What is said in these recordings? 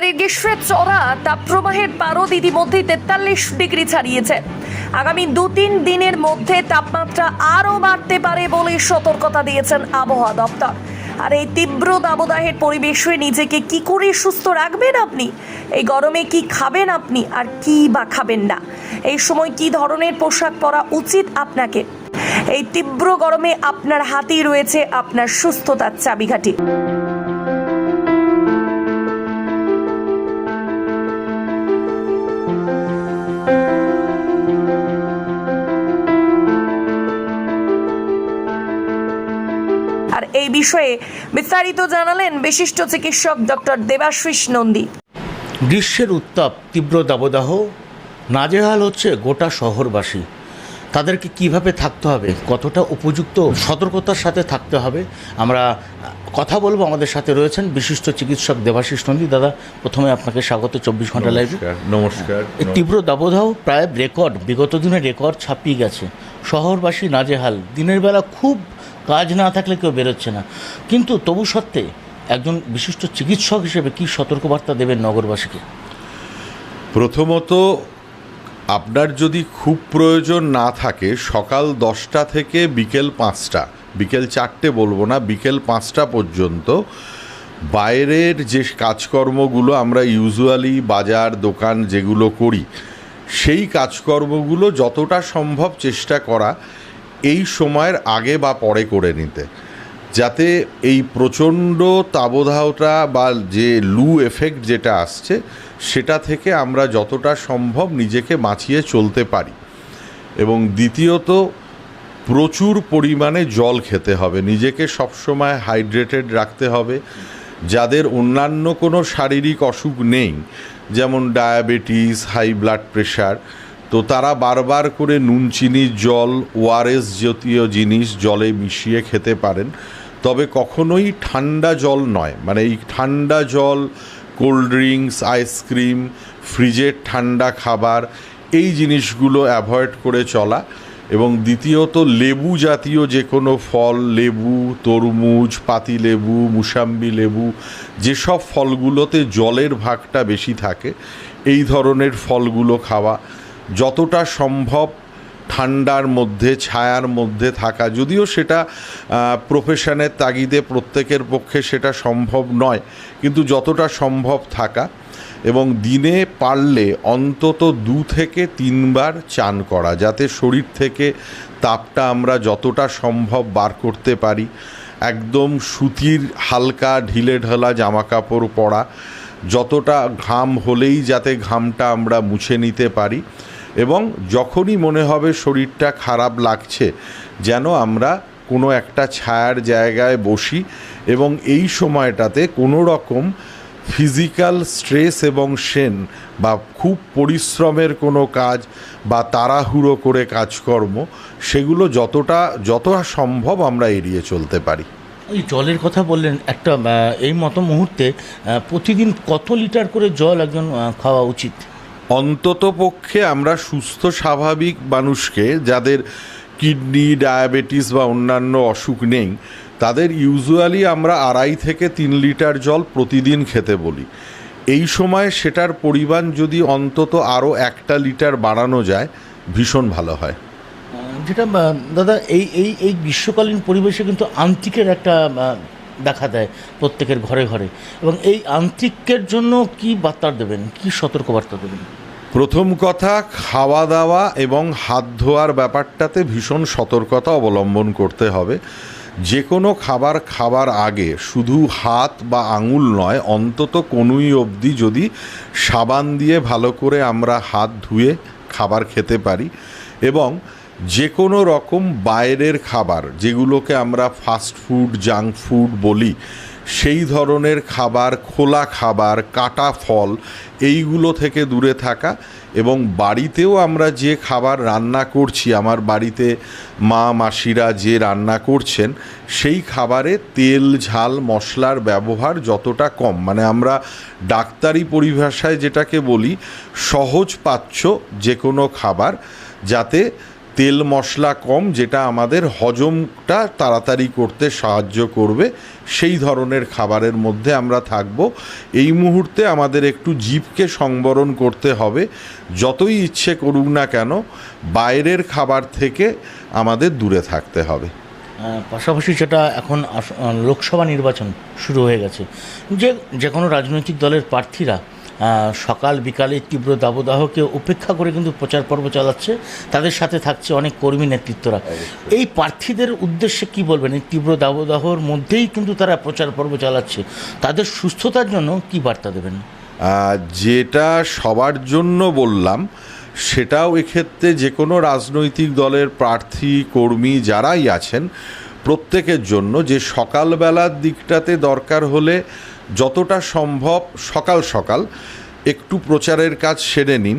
এবারের গ্রীষ্মের চড়া তাপপ্রবাহের পারদ ইতিমধ্যেই তেতাল্লিশ ডিগ্রি ছাড়িয়েছে। আগামী দু তিন দিনের মধ্যে তাপমাত্রা আরও বাড়তে পারে বলে সতর্কতা দিয়েছেন আবহাওয়া দপ্তর। আর এই তীব্র দাবদাহের পরিবেশে নিজেকে কি করে সুস্থ রাখবেন আপনি? এই গরমে কি খাবেন আপনি? আর কি বা খাবেন না? এই সময় কি ধরনের পোশাক পরা উচিত আপনাকে? এই তীব্র গরমে আপনার হাতেই রয়েছে আপনার সুস্থতার চাবিকাঠি। বিষয়ে বিস্তারিত জানালেন বিশিষ্ট চিকিৎসক ডক্টর দেবাশিস নন্দী। গ্রীষ্মের উত্তাপ তীব্র দাবদাহ নাজেহাল হচ্ছে গোটা শহরবাসী। তাদেরকে কীভাবে থাকতে হবে? কতটা উপযুক্ত সতর্কতার সাথে থাকতে হবে? আমরা কথা বলব আমাদের সাথে রয়েছেন বিশিষ্ট চিকিৎসক দেবাশিস নন্দী। দাদা প্রথমে আপনাকে স্বাগত চব্বিশ ঘণ্টা লাইভে নমস্কার তীব্র দাবদাহ প্রায় রেকর্ড বিগত দিনের রেকর্ড ছাপিয়ে গেছে। শহরবাসী নাজেহাল। দিনের বেলা খুব কাজ না থাকলে কেউ বেরোচ্ছে না। কিন্তু তবু সত্ত্বে একজন বিশিষ্ট চিকিৎসক হিসেবে কি সতর্কবার্তা দেবেন নগরবাসীকে? প্রথমত, আপনার যদি খুব প্রয়োজন না থাকে, সকাল দশটা থেকে বিকেল পাঁচটা, বিকেল চারটে বলব না, বিকেল পাঁচটা পর্যন্ত বাইরের যে কাজকর্মগুলো আমরা ইউজুয়ালি বাজার, দোকান যেগুলো করি সেই কাজকর্মগুলো যতটা সম্ভব চেষ্টা করা এই সময়ের আগে বা পরে করে নিতে। যাতে এই প্রচণ্ড তাবদাহটা বা যে লু এফেক্ট যেটা আসছে, সেটা থেকে আমরা যতটা সম্ভব নিজেকে বাঁচিয়ে চলতে পারি। এবং দ্বিতীয়ত, প্রচুর পরিমাণে জল খেতে হবে। নিজেকে সবসময় হাইড্রেটেড রাখতে হবে। যাদের অন্যান্য কোনো শারীরিক অসুখ নেই যেমন ডায়াবেটিস, হাই ব্লাড প্রেশার, তো তারা বারবার করে নুন চিনির জল, ওআরএস জাতীয় জিনিস জলে মিশিয়ে খেতে পারেন। তবে কখনোই ঠান্ডা জল নয়। মানে এই ঠান্ডা জল, কোল্ড ড্রিঙ্কস আইসক্রিম ফ্রিজের ঠান্ডা খাবার, এই জিনিসগুলো অ্যাভয়েড করে চলা। এবং দ্বিতীয়ত লেবু জাতীয় যে কোনো ফল, লেবু, তরমুজ পাতিলেবু মুসাম্বি লেবু, যেসব ফলগুলোতে জলের ভাগটা বেশি থাকে, এই ধরনের ফলগুলো খাওয়া যতটা সম্ভব ঠান্ডার মধ্যে, ছায়ার মধ্যে থাকা। যদিও সেটা প্রফেশনের তাগিদে প্রত্যেকের পক্ষে সেটা সম্ভব নয়, কিন্তু যতটা সম্ভব থাকা। এবং দিনে পারলে অন্তত দু থেকে তিনবার চান করা, যাতে শরীর থেকে তাপটা আমরা যতটা সম্ভব বার করতে পারি। একদম সুতির হালকা ঢিলে ঢালা জামা কাপড় পরা, যতটা ঘাম হলেই যাতে ঘামটা আমরা মুছে নিতে পারি। এবং যখনই মনে হবে শরীরটা খারাপ লাগছে, যেন আমরা কোনো একটা ছায়ার জায়গায় বসি এবং এই সময়টাতে কোনো রকম ফিজিক্যাল স্ট্রেস এবং সেন বা খুব পরিশ্রমের কোনো কাজ বা তাড়াহুড়ো করে কাজকর্ম সেগুলো যতটা যতটা সম্ভব আমরা এড়িয়ে চলতে পারি। এই জলের কথা বললেন একটা এই মতো মুহূর্তে প্রতিদিন কত লিটার করে জল একজন খাওয়া উচিত? অন্তত পক্ষে আমরা সুস্থ স্বাভাবিক মানুষকে যাদের কিডনি ডায়াবেটিস বা অন্যান্য অসুখ নেই তাদের ইউজুয়ালি আমরা আড়াই থেকে তিন লিটার জল প্রতিদিন খেতে বলি। এই সময় সেটার পরিমাণ যদি অন্তত আরও একটা লিটার বাড়ানো যায় ভীষণ ভালো হয়। যেটা দাদা এই এই এই গ্রীষ্মকালীন পরিবেশে কিন্তু আন্তিকের একটা দেখা দেয় প্রত্যেকের ঘরে ঘরে। এবং এই আন্তিকের জন্য কি বার্তা দেবেন? কি সতর্কবার্তা দেবেন? প্রথম কথা খাওয়া দাওয়া এবং হাত ধোয়ার ব্যাপারটাতে ভীষণ সতর্কতা অবলম্বন করতে হবে। যে কোনো খাবার খাবার আগে, শুধু হাত বা আঙুল নয়, অন্তত কোনুই অবধি যদি সাবান দিয়ে ভালো করে আমরা হাত ধুয়ে খাবার খেতে পারি এবং যে কোনো রকম বাইরের খাবার, যেগুলোকে আমরা ফাস্ট ফুড জাঙ্ক ফুড বলি, সেই ধরনের খাবার, খোলা খাবার, কাটা ফল, এইগুলো থেকে দূরে থাকা এবং বাড়িতেও আমরা যে খাবার রান্না করছি, আমার বাড়িতে মা, মাসিরা যে রান্না করছেন, সেই খাবারে তেল, ঝাল, মশলার ব্যবহার যতটা কম। মানে আমরা ডাক্তারি পরিভাষায় যেটাকে বলি সহজ পাচ্ছ যে কোনো খাবার, যাতে তেল মশলা কম, যেটা আমাদের হজমটা তাড়াতাড়ি করতে সাহায্য করবে, সেই ধরনের খাবারের মধ্যে আমরা থাকব। এই মুহূর্তে আমাদের একটু জীবকে সংবরণ করতে হবে, যতই ইচ্ছে করুক না কেন, বাইরের খাবার থেকে আমাদের দূরে থাকতে হবে। পাশাপাশি যেটা এখন লোকসভা নির্বাচন শুরু হয়ে গেছে, যে যে কোনো রাজনৈতিক দলের প্রার্থীরা সকাল বিকালে তীব্র দাবদাহকে উপেক্ষা করে কিন্তু প্রচার পর্ব চালাচ্ছে। তাদের সাথে থাকছে অনেক কর্মী নেতৃত্বরা। এই প্রার্থীদের উদ্দেশ্যে কি বলবেন? এই তীব্র দাবদাহর মধ্যেই কিন্তু তারা প্রচার পর্ব চালাচ্ছে। তাদের সুস্থতার জন্য কি বার্তা দেবেন? যেটা সবার জন্য বললাম সেটাও এক্ষেত্রে যে কোনো রাজনৈতিক দলের প্রার্থী কর্মী যারাই আছেন প্রত্যেকের জন্য যে সকালবেলার দিকটাতে দরকার হলে যতটা সম্ভব সকাল সকাল একটু প্রচারের কাজ সেরে নিন,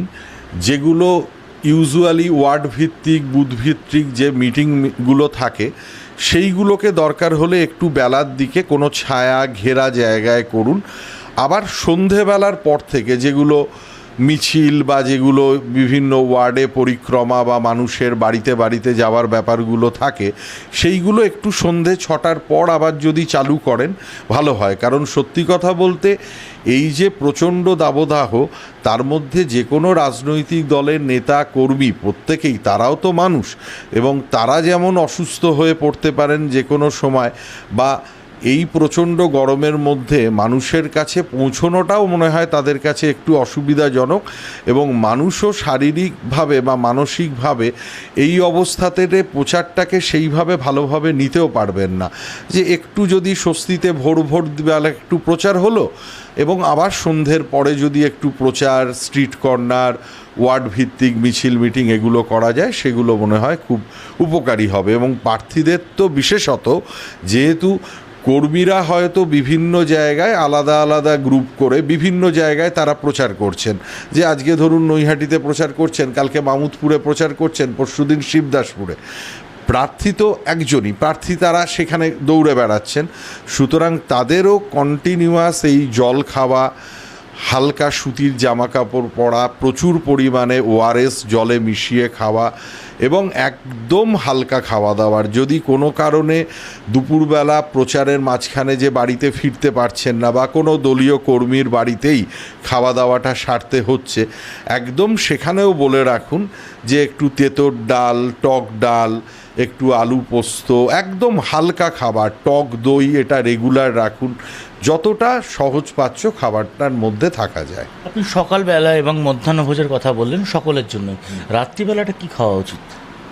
যেগুলো ইউজুয়ালি ওয়ার্ড ভিত্তিক বুথভিত্তিক যে মিটিংগুলো থাকে, সেইগুলোকে দরকার হলে একটু বেলার দিকে কোনো ছায়া ঘেরা জায়গায় করুন। আবার সন্ধেবেলার পর থেকে যেগুলো মিছিল বা যেগুলো বিভিন্ন ওয়ার্ডে পরিক্রমা বা মানুষের বাড়িতে বাড়িতে যাওয়ার ব্যাপারগুলো থাকে, সেইগুলো একটু সন্ধে ছটার পর আবার যদি চালু করেন, ভালো হয়। কারণ সত্যি কথা বলতে, এই যে প্রচণ্ড দাবদাহ, তার মধ্যে যে কোনো রাজনৈতিক দলের নেতা, কর্মী প্রত্যেকেই, তারাও তো মানুষ এবং তারা যেমন অসুস্থ হয়ে পড়তে পারেন যে কোনো সময় বা এই প্রচণ্ড গরমের মধ্যে মানুষের কাছে পৌঁছনোটাও মনে হয় তাদের কাছে একটু অসুবিধাজনক এবং মানুষও শারীরিকভাবে বা মানসিকভাবে এই অবস্থাতে প্রচারটাকে সেইভাবে ভালোভাবে নিতেও পারবেন না। যে একটু যদি স্বস্তিতে ভোর ভোর বেলা একটু প্রচার হলো এবং আবার সন্ধ্যের পরে যদি একটু প্রচার, স্ট্রিট কর্নার ওয়ার্ড ভিত্তিক মিছিল, মিটিং এগুলো করা যায়, সেগুলো মনে হয় খুব উপকারী হবে এবং প্রার্থীদের তো বিশেষত যেহেতু কর্মীরা হয়তো বিভিন্ন জায়গায় আলাদা আলাদা গ্রুপ করে বিভিন্ন জায়গায় তারা প্রচার করছেন। যে আজকে ধরুন নৈহাটিতে প্রচার করছেন, কালকে মামুদপুরে প্রচার করছেন পরশুদিন শিবদাসপুরে। প্রার্থী তো একজনই, প্রার্থী তারা সেখানে দৌড়ে বেড়াচ্ছেন। সুতরাং তাদেরও কন্টিনিউয়াস এই জল খাওয়া হালকা সুতির জামা কাপড় পরা, প্রচুর পরিমাণে ওআরএস জলে মিশিয়ে খাওয়া এবং একদম হালকা খাওয়া দাওয়ার। যদি কোনো কারণে দুপুরবেলা প্রচারের মাঝখানে যে বাড়িতে ফিরতে পারছেন না বা কোনো দলীয় কর্মীর বাড়িতেই খাওয়া দাওয়াটা সারতে হচ্ছে, একদম সেখানেও বলে রাখুন যে একটু তেঁতোর ডাল, টক ডাল, একটু আলু পোস্ত, একদম হালকা খাবার, টক দই এটা রেগুলার রাখুন। যতটা সহজ পাচ্ছ খাবারটার মধ্যে থাকা যায়। আপনি সকালবেলা এবং মধ্যাহ্নভোজের কথা বললেন সকলের জন্য। রাত্রিবেলাটা কি খাওয়া উচিত?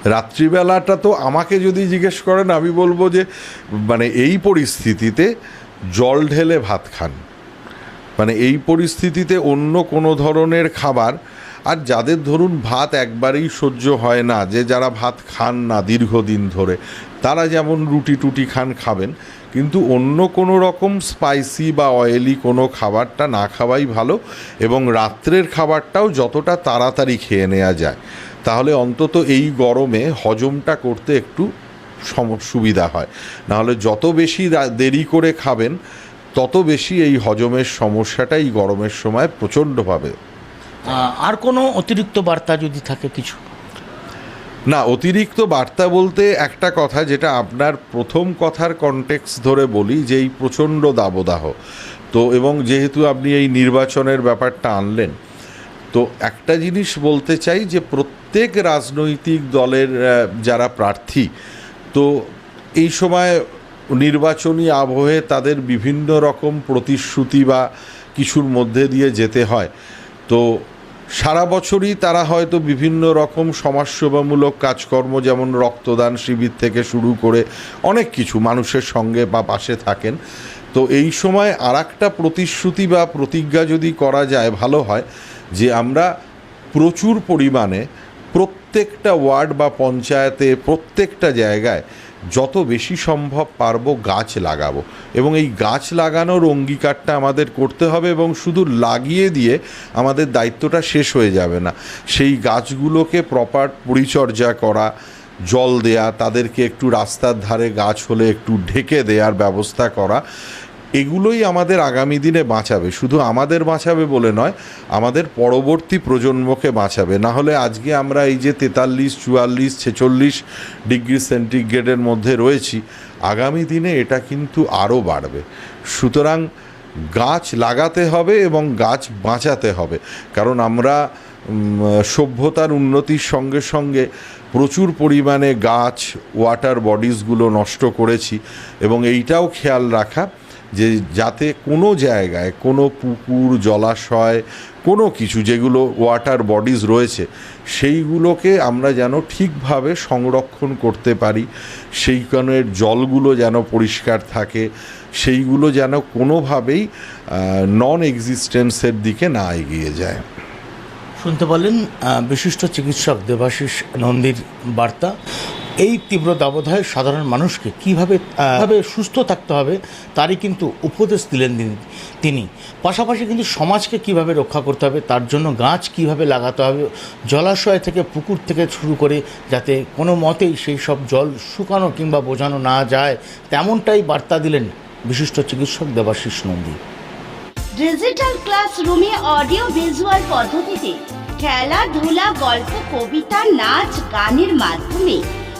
রাত্রিবেলাটা তো আমাকে যদি জিজ্ঞেস করেন আমি বলব যে মানে এই পরিস্থিতিতে জল ঢেলে ভাত খান। মানে এই পরিস্থিতিতে অন্য কোনো ধরনের খাবার আর যাদের ধরুন ভাত একবারেই সহ্য হয় না, যে যারা ভাত খান না দীর্ঘদিন ধরে, তারা যেমন রুটি টুটি খান, খাবেন। কিন্তু অন্য কোনো রকম স্পাইসি বা অয়েলি কোনো খাবারটা না খাওয়াই ভালো এবং রাত্রের খাবারটাও যতটা তাড়াতাড়ি খেয়ে নেওয়া যায়। তাহলে অন্তত এই গরমে হজমটা করতে একটু সম, সুবিধা হয়। নাহলে যত বেশি দেরি করে খাবেন, তত বেশি এই হজমের সমস্যাটা এই গরমের সময় প্রচণ্ডভাবে আর কোনো অতিরিক্ত বার্তা যদি থাকে কিছু? না, অতিরিক্ত বার্তা বলতে একটা কথা যেটা আপনার প্রথম কথার কনটেক্স ধরে বলি, যে এই প্রচণ্ড দাবদাহ। তো এবং যেহেতু আপনি এই নির্বাচনের ব্যাপারটা আনলেন, তো একটা জিনিস বলতে চাই যে প্রত্যেক রাজনৈতিক দলের যারা প্রার্থী, তো এই সময় নির্বাচনী আবহে তাদের বিভিন্ন রকম প্রতিশ্রুতি বা কিছুর মধ্যে দিয়ে যেতে হয়। তো সারা বছরই তারা হয়তো বিভিন্ন রকম সমাজসেবামূলক কাজকর্ম, যেমন রক্তদান শিবির থেকে শুরু করে অনেক কিছু মানুষের সঙ্গে বা পাশে থাকেন। তো এই সময় আর একটা প্রতিশ্রুতি বা প্রতিজ্ঞা যদি করা যায়, ভালো হয় যে আমরা প্রচুর পরিমাণে প্রত্যেকটা ওয়ার্ড বা পঞ্চায়েতে, প্রত্যেকটা জায়গায় যত বেশি সম্ভব পারব গাছ লাগাবো। এবং এই গাছ লাগানোর অঙ্গীকারটা আমাদের করতে হবে এবং শুধু লাগিয়ে দিয়ে আমাদের দায়িত্বটা শেষ হয়ে যাবে না। সেই গাছগুলোকে প্রপার পরিচর্যা করা, জল দেয়া, তাদেরকে একটু রাস্তার ধারে গাছ হলে একটু ঢেকে দেওয়ার ব্যবস্থা করা এগুলোই আমাদের আগামী দিনে বাঁচাবে। শুধু আমাদের বাঁচাবে বলে নয়, আমাদের পরবর্তী প্রজন্মকে বাঁচাবে। না হলে আজকে আমরা এই যে তেতাল্লিশ, চুয়াল্লিশ, ছেচল্লিশ ডিগ্রি সেন্টিগ্রেডের মধ্যে রয়েছি, আগামী দিনে এটা কিন্তু আরও বাড়বে। সুতরাং গাছ লাগাতে হবে এবং গাছ বাঁচাতে হবে। কারণ আমরা সভ্যতার উন্নতির সঙ্গে সঙ্গে প্রচুর পরিমাণে গাছ, ওয়াটার বডিজগুলো নষ্ট করেছি এবং এইটাও খেয়াল রাখা যে যাতে কোনো জায়গায় কোনো পুকুর, জলাশয়, কোনো কিছু যেগুলো ওয়াটার বডিজ রয়েছে, সেইগুলোকে আমরা যেন ঠিকভাবে সংরক্ষণ করতে পারি, সেইখানের জলগুলো যেন পরিষ্কার থাকে, সেইগুলো যেন কোনোভাবেই নন এক্সিস্টেন্সের দিকে না এগিয়ে যায়। শুনতে পারলেন বিশিষ্ট চিকিৎসক দেবাশিস নন্দীর বার্তা। এই তীব্র দাবদাহে সাধারণ মানুষকে কীভাবে ভাবে সুস্থ থাকতে হবে তারই কিন্তু উপদেশ দিলেন তিনি- তিনি। পাশাপাশি কিন্তু সমাজকে কীভাবে রক্ষা করতে হবে তার জন্য গাছ কীভাবে লাগাতে হবে, জলাশয় থেকে পুকুর থেকে শুরু করে যাতে কোনো মতেই সেই সব জল শুকানো কিংবা বোঝানো না যায়, তেমনটাই বার্তা দিলেন বিশিষ্ট চিকিৎসক দেবাশিস নন্দী। ডিজিটাল ক্লাসরুমে অডিও ভিজুয়াল পদ্ধতিতে খেলাধুলা, গল্প, কবিতা, নাচ, গানের মাধ্যমে